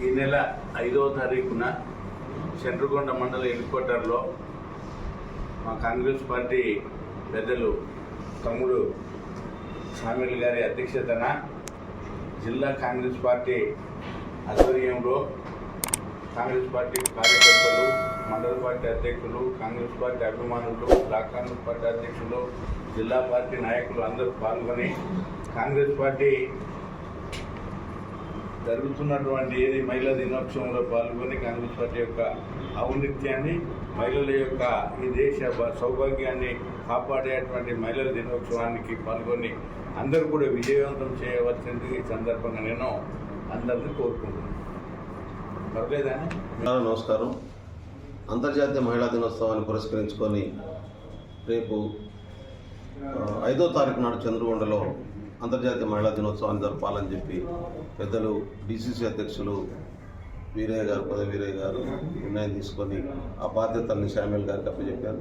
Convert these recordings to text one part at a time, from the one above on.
ఈ నెల ఐదవ తారీఖున చంద్రకొండ మండల హెడ్క్వార్టర్లో మా కాంగ్రెస్ పార్టీ పెద్దలు తమ్ముడు సామిల్ గారి అధ్యక్షతన జిల్లా కాంగ్రెస్ పార్టీ ఆధ్వర్యంలో కాంగ్రెస్ పార్టీ కార్యకర్తలు మండల పార్టీ అధ్యక్షులు కాంగ్రెస్ పార్టీ అభిమానులు బ్లాక్ కాంగ్రెస్ పార్టీ అధ్యక్షులు జిల్లా పార్టీ నాయకులు అందరూ పాల్గొని కాంగ్రెస్ పార్టీ జరుగుతున్నటువంటి ఏది మహిళా దినోత్సవంలో పాల్గొని కాంగ్రెస్ పార్టీ యొక్క ఔన్నత్యాన్ని మహిళల యొక్క ఈ దేశ సౌభాగ్యాన్ని కాపాడేటువంటి మహిళల దినోత్సవానికి పాల్గొని అందరూ కూడా విజయవంతం చేయవలసింది ఈ సందర్భంగా నేను అందరినీ కోరుకుంటున్నాను. పర్లేదని నమస్కారం. అంతర్జాతీయ మహిళా దినోత్సవాన్ని పురస్కరించుకొని రేపు ఐదో తారీఖు నాడు చంద్రగొండలో అంతర్జాతీయ మహిళా దినోత్సవాన్ని జరపాలని చెప్పి పెద్దలు డిసిసి అధ్యక్షులు వీరయ్య గారు పద వీరయ్య గారు నిర్ణయం తీసుకొని ఆ బాధ్యతల్ని శామ్యుల్ గారికి అప్పచెప్పారు.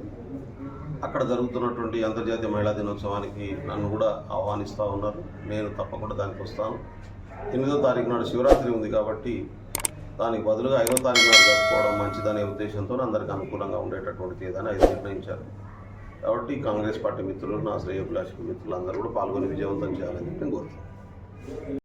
అక్కడ జరుగుతున్నటువంటి అంతర్జాతీయ మహిళా దినోత్సవానికి నన్ను కూడా ఆహ్వానిస్తూ ఉన్నారు. నేను తప్పకుండా దానికి వస్తాను. ఎనిమిదో తారీఖు నాడు శివరాత్రి ఉంది కాబట్టి దానికి బదులుగా ఐదో తారీఖు నాడు జరుపుకోవడం మంచిదనే ఉద్దేశంతో అందరికీ అనుకూలంగా ఉండేటటువంటి ఏదని ఐదు నిర్ణయించారు. కాబట్టి కాంగ్రెస్ పార్టీ మిత్రులు నా శ్రేయోభిలాషి మిత్రులు అందరూ కూడా పాల్గొని విజయవంతం చేయాలని చెప్పి నేను కోరుతున్నాను.